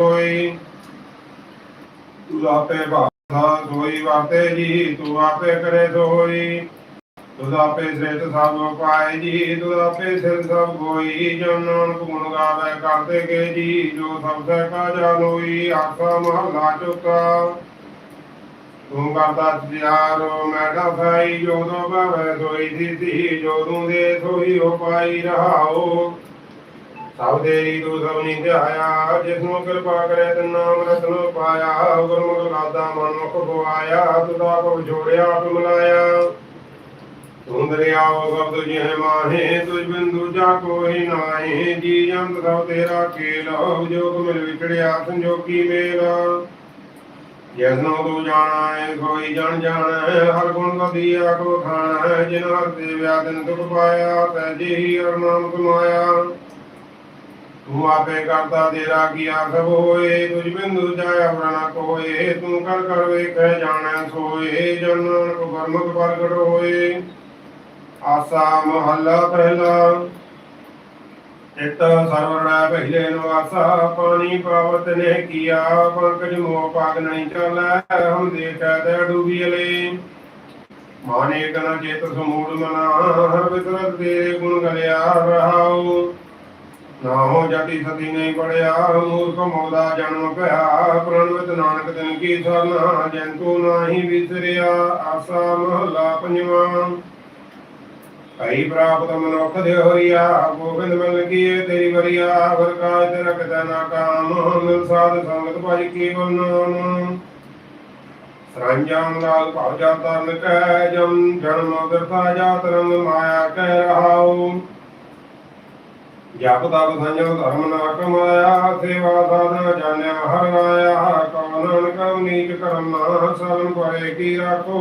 ਹੋਈ ਤੂੰ ਆਪੇ ਭਾਸਾ ਸੋਈ ਵਾਤੇ ਜੀ, ਤੂੰ ਆਪੇ ਕਰੇ ਸੋਈ ਤੂੰ ਆਪੇ ਸ੍ਰੇਤ ਸਭ ਪਾਏ ਜੀ, ਤੂੰ ਆਪੇ ਸਿਰ ਸਭ ਕੋਈ ਜਨ ਗੁਣ ਗਾਵੇ, ਕਰਦੇ ਕੇ ਜੀ, ਜੋ ਸਭ ਕਾ ਜਾਣੋਈ ਆਸਾ ਮਹਲਾ ਚੁੱਕਾ ਤੂੰ ਕਰਦਾ ਜਿਆਰੋ ਮੈਡਾ ਸਾਈ ਜੋ ਦੋ ਭਾਵੇ ਸੋਈ ਦਿੱਤੀ ਜੋ ਤੂੰ ਦੇ ਸੋਈ ਹੋ ਪਾਈ ਰਹਾਓ। ਸਭ ਤੇਰੀ ਤੂੰ ਸਭ ਨਹੀਂ ਧਿਆਇਆ ਜਿਸ ਨੂੰ ਕਿਰਪਾ ਕਰੇ ਤੇ ਨਾਮ ਰਤਨ ਪਾਇਆ ਗੁਰਮੁਖ ਲਾਦਾ ਮਨ ਮੁਖ ਗਵਾਇਆ ਤੂੰ ਕੋ ਜੋੜਿਆ ਆਪ ਮਿਲਾਇਆ ਤੂੰ ਦਰਿਆਓ ਸਭ ਤੁਝ ਮਾਹੇ, ਤੁਝ ਬਿਨ ਦੂਜਾ ਕੋਈ ਨਾਹੀ, ਜੀ ਜੰਤ ਸਭ ਤੇਰਾ ਖੇਲ ਜੋਗ ਮਿਲ ਵਿਛੜਿਆ, ਸੰਜੋਗੀ ਮੇਰਾ ਜਿਸ ਨੂੰ ਤੂੰ ਜਾਣਾ ਕੋਈ ਜਣ ਜਾਣਾ, ਹਰ ਗੁਣ ਦਾ ਦੀਆ ਕੋ ਖਾਣਾ ਜਿਨ ਹਰ ਤੇ ਵਿਆਦਨ ਦੁਖ ਪਾਇਆ, ਤੈ ਜੀ ਹਰ ਨਾਮ ਕਮਾਇਆ। ਤੂੰ ਆਪੇ ਕਰਤਾ ਤੇਰਾ ਕੀਆ ਸਭ ਹੋਏ ਤੁਝ ਬਿੰਦੂ ਜਾਇਆ ਪ੍ਰਣਾ ਕੋਏ, ਤੂੰ ਕਰ ਕਰ ਵੇਖੈ ਜਾਣੈ ਸੋਏ, ਜਨ ਨਾਨਕ ਗੁਰਮੁਖ ਪ੍ਰਗਟ ਹੋਏ। ਆਸਾ ਮਹੱਲਾ ਪਹਿਲਾ ਇਤ ਸਰਵਰਣਾ ਪਹਿਲੇ ਨੂੰ ਆਸਾ, ਪਾਣੀ ਪਾਵਤ ਨੇ ਕੀਆ, ਪੰਕਜ ਮੋਹ ਪਾਗ ਨਹੀਂ ਚੱਲੈ, ਹਮ ਦੇਖੈ ਤੇ ਡੂਬੀ ਅਲੇ। ਮਾਨੇ ਕਨ ਚੇਤ ਸਮੂੜ ਮਨਾ, ਹਰ ਵਿਸਰਤ ਦੇ ਗੁਣ ਗਲਿਆ ਰਹਾਉ। ਨਾ ਹੋ ਜਾਤੀ ਸਤੀ ਨਹੀਂ ਪੜਿਆ, ਮੂਰਖ ਮੋਦਾ ਜਨਮ ਭਇਆ। ਪ੍ਰਣਵਤ ਨਾਨਕ ਤਿਨ ਕੀ ਸਰਨਾ, ਜੰਤੂ ਨਾਹੀ ਵਿਸਰਿਆ, ਆਸਾ ਮਹਲਾ ਪੰਜਵਾਂ। ਕਈ ਪ੍ਰਾਪਤ ਮਨੁੱਖ ਦੇ ਹੋਰੀਆ, ਗੋਬਿੰਦ ਮਿਲ ਕੀਏ ਤੇਰੀ ਵਰੀਆ ਵਰ ਕਾਜ ਤੇ ਰਖਦਾ ਨਾ ਕਾਮ, ਮਿਲ ਸਾਧ ਸੰਗਤ ਭਜ ਕੀ ਬਨਨ ਸਰੰਜਾਮ ਲਾਲ ਭਾਵ ਜਾ ਤਰਨ ਜਮ ਜਨਮ ਬਿਰਥਾ ਜਾ ਤਰੰਗ ਮਾਇਆ ਕਹਿ ਰਹਾਉ। ਜਪ ਤਪ ਸੰਜਮ ਧਰਮ ਨਾ ਕਮਾਇਆ, ਸੇਵਾ ਸਾਧਨਾ ਜਾਣਿਆ, ਹਰ ਰਾਇਆ ਕਉ, ਨਾਨਕ ਨੀਚ ਕਰਮ ਸਰਨ ਪਰੇ ਕੀ ਰਾਖੋ।